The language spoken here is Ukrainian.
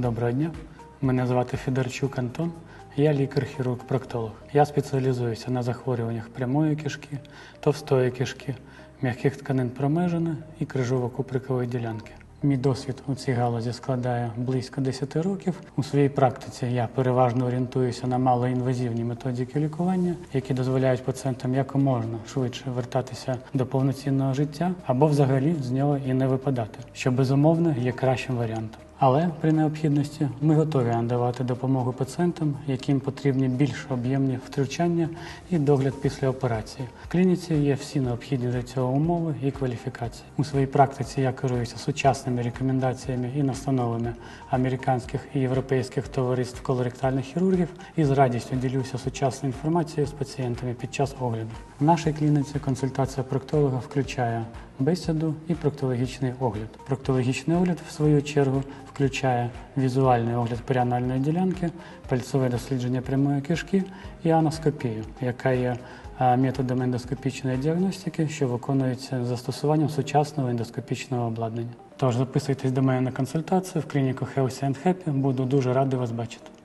Доброго дня. Мене звати Федорчук Антон. Я лікар-хірург-проктолог. Я спеціалізуюся на захворюваннях прямої кишки, товстої кишки, м'яких тканин промежини і крижово-куприкової ділянки. Мій досвід у цій галузі складає близько 10 років. У своїй практиці я переважно орієнтуюся на малоінвазивні методики лікування, які дозволяють пацієнтам якомога швидше вертатися до повноцінного життя або взагалі з нього і не випадати, що безумовно є кращим варіантом. Але при необхідності ми готові надавати допомогу пацієнтам, яким потрібні більш об'ємні втручання і догляд після операції. В клініці є всі необхідні для цього умови і кваліфікації. У своїй практиці я керуюся сучасними рекомендаціями і настановами американських і європейських товариств колоректальних хірургів і з радістю ділюся сучасною інформацією з пацієнтами під час огляду. В нашій клініці консультація проктолога включає бесіду і проктологічний огляд. Проктологічний огляд, в свою чергу, включає візуальний огляд періанальної ділянки, пальцеве дослідження прямої кишки і аноскопію, яка є методом ендоскопічної діагностики, що виконується застосуванням сучасного ендоскопічного обладнання. Тож записуйтесь до мене на консультацію в клініку Healthy and Happy. Буду дуже радий вас бачити.